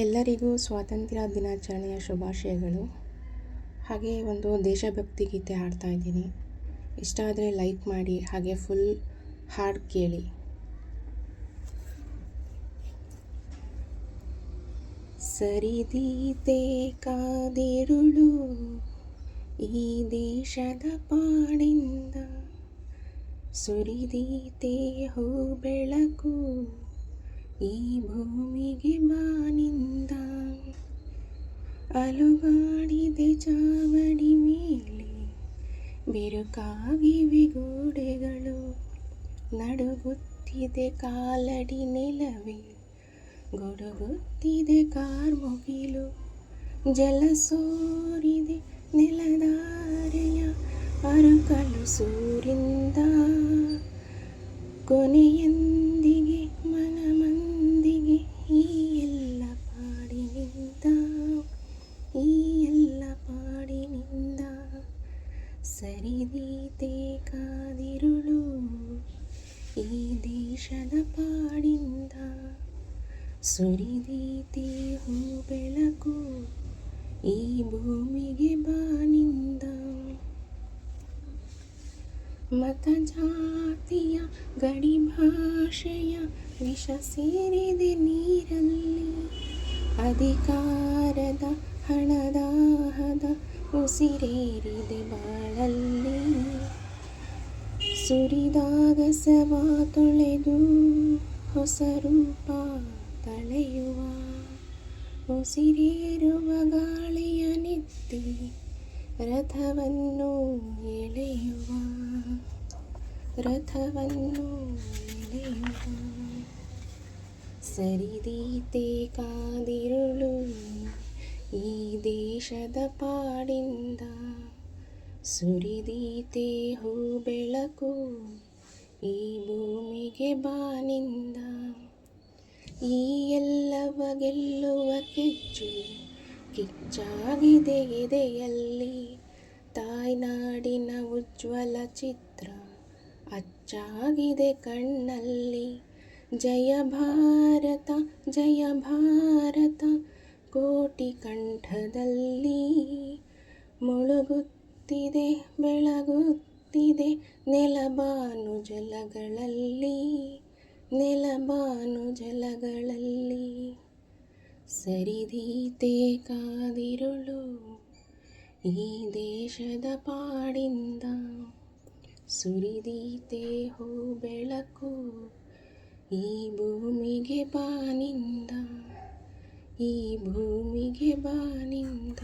ಎಲ್ಲರಿಗೂ ಸ್ವಾತಂತ್ರ್ಯ ದಿನಾಚರಣೆಯ ಶುಭಾಶಯಗಳು. ಹಾಗೆ ಒಂದು ದೇಶಭಕ್ತಿ ಗೀತೆ ಹಾಡ್ತಾ ಇದ್ದೀನಿ. ಇಷ್ಟ ಆದರೆ ಲೈಕ್ ಮಾಡಿ, ಹಾಗೆ ಫುಲ್ ಹಾಡು ಕೇಳಿ. ಸರಿದೀತೆ ಕಾದಿರುಳು, ಈ ದೇಶದ ಪಾಡಿಂದ ಸುರಿದೀತೆ ಹೂ ಬೆಳಕು, ಈ ಭೂಮಿಗೆ ಅಲುಗಾಡಿದೆ ಚಾವಡಿ ಮೇಲೆ ಬಿರುಕಾಗಿವೆ ಗೋಡೆಗಳು ನಡುಗುತ್ತಿದೆ ಕಾಲಡಿ ನೆಲವೇ ಗುಡುಗುತ್ತಿದೆ ಕಾರ್ಮುಗಿಲು ಜಲ ಸೋರಿದೆ ನೆಲದಾರೆಯ ಅರಕಲು ಸೂರಿಂದ ಕೊನೆಯಂದಿಗೆ ದೇಶದ ಪಾಡಿಂದ ಸುರಿದೀತಿ ಹೂ ಬೆಳಕು ಈ ಭೂಮಿಗೆ ಬಾನಿಂದ. ಮತ ಜಾತಿಯ ಗಡಿ ಭಾಷೆಯ ವಿಷ ಸೇರಿದೆ ನೀರಲ್ಲಿ. ಅಧಿಕಾರದ ಹಣದಾಹದ ಉಸಿರೇರಿದೆ ಬಾಳಲ್ಲಿ. ಸುರಿದಾಗ ಸವ ತೊಳೆದು ಹೊಸ ರೂಪ ತಳೆಯುವ. ಉಸಿರೇರುವ ಗಾಳಿಯ ನಿತ್ತಿ ರಥವನ್ನು ಎಳೆಯುವ. ರಥವನ್ನು ಎಳೆಯುವ. ಸರಿದೀತೆ ಕಾದಿರುಳು ಈ ದೇಶದ ಪಾಡಿಂದ ಸುರಿದೀತೆ ಹೂ ಬೆಳಕು ಈ ಭೂಮಿಗೆ ಬಾನಿಂದ ಈ ಎಲ್ಲವ ಗೆಲ್ಲುವ ಕಿಚ್ಚು ಕಿಚ್ಚಾಗಿದೆ ಎದೆಯಲ್ಲಿ. ತಾಯ್ನಾಡಿನ ಉಜ್ವಲ ಚಿತ್ರ ಅಚ್ಚಾಗಿದೆ ಕಣ್ಣಲ್ಲಿ. ಜಯ ಭಾರತ ಜಯ ಭಾರತ ಕೋಟಿ ಕಂಠದಲ್ಲಿ ಮುಳುಗುತ್ತಿದೆ ಬೆಳಗುತ್ತಿದೆ. ನೆಲಬಾನು ಜಲಗಳಲ್ಲಿ ನೆಲಬಾನು ಜಲಗಳಲ್ಲಿ. ಸರಿದೀತೆ ಕಾದಿರುಳು ಈ ದೇಶದ ಪಾಡಿಂದ. ಸುರಿದೀತೆ ಹೂ ಬೆಳಕು ಈ ಭೂಮಿಗೆ ಬಾನಿಂದ. ಈ ಭೂಮಿಗೆ ಬಾನಿಂದ.